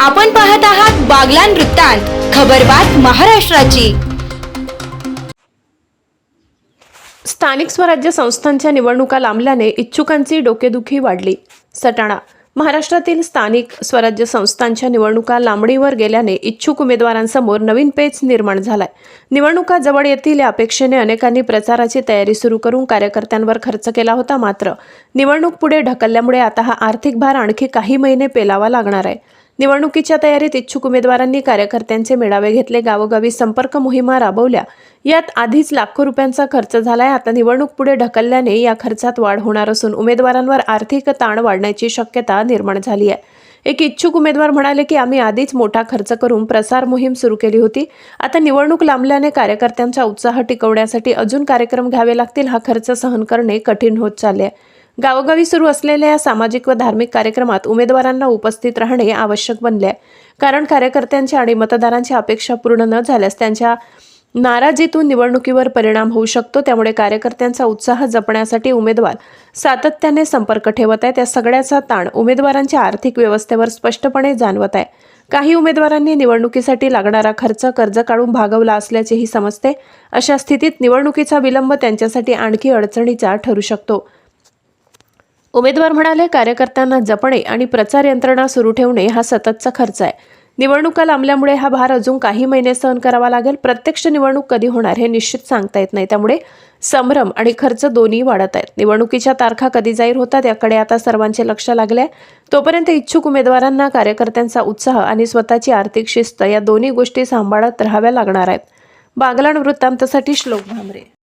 आपण पाहत आहात बागलान वृत्तांत खबरबात महाराष्ट्राची. स्थानिक स्वराज्य संस्थांच्या निवडणुका लांबल्याने इच्छुकांची डोकेदुखी वाढली. सटाणा महाराष्ट्रातील स्थानिक स्वराज्य संस्थांच्या निवडणुका लांबणीवर गेल्याने इच्छुक उमेदवारांसमोर नवीन पेच निर्माण झालाय. निवडणुका जवळ येतील या अपेक्षेने अनेकांनी प्रचाराची तयारी सुरू करून कार्यकर्त्यांवर खर्च केला होता मात्र निवडणूक पुढे ढकलल्यामुळे आता हा आर्थिक भार आणखी काही महिने पेलावा लागणार आहे. निवडणुकीच्या तयारीत इच्छुक उमेदवारांनी कार्यकर्त्यांचे मेळावे घेतले गावोगावी संपर्क मोहिमा राबवल्या. यात आधीच लाखो रुपयांचा खर्च झालाय. आता निवडणूक पुढे ढकलल्याने या खर्चात वाढ होणार असून उमेदवारांवर आर्थिक ताण वाढण्याची शक्यता निर्माण झाली आहे. एक इच्छुक उमेदवार म्हणाले की आम्ही आधीच मोठा खर्च करून प्रसार मोहीम सुरू केली होती. आता निवडणूक लांबल्याने कार्यकर्त्यांचा उत्साह टिकवण्यासाठी अजून कार्यक्रम घ्यावे लागतील. हा खर्च सहन करणे कठीण होत चालले आहे. गावोगावी सुरू असलेल्या या सामाजिक व धार्मिक कार्यक्रमात उमेदवारांना उपस्थित राहणे आवश्यक बनले. आहे कारण कार्यकर्त्यांच्या आणि मतदारांची अपेक्षा पूर्ण न झाल्यास त्यांच्या नाराजीतून निवडणुकीवर परिणाम होऊ शकतो. त्यामुळे कार्यकर्त्यांचा उत्साह जपण्यासाठी उमेदवार सातत्याने संपर्क ठेवत आहेत. त्या सगळ्याचा ताण उमेदवारांच्या आर्थिक व्यवस्थेवर स्पष्टपणे जाणवत आहे. काही उमेदवारांनी निवडणुकीसाठी लागणारा खर्च कर्ज काढून भागवला असल्याचेही समजते. अशा स्थितीत निवडणुकीचा विलंब त्यांच्यासाठी आणखी अडचणीचा ठरू शकतो. उमेदवार म्हणाले कार्यकर्त्यांना जपणे आणि प्रचार यंत्रणा सुरू ठेवणे हा सततचा खर्च आहे. निवडणुका लांबल्यामुळे हा भार अजून काही महिने सहन करावा लागेल. प्रत्यक्ष निवडणूक कधी होणार हे निश्चित सांगता येत नाही. त्यामुळे संभ्रम आणि खर्च दोन्ही वाढत आहेत. निवडणुकीच्या तारखा कधी जाहीर होतात याकडे आता सर्वांचे लक्ष लागले आहे. तोपर्यंत इच्छुक उमेदवारांना कार्यकर्त्यांचा उत्साह आणि स्वतःची आर्थिक शिस्त या दोन्ही गोष्टी सांभाळत राहाव्या लागणार आहेत. बागलाण वृत्तांतासाठी श्लोक भामरे.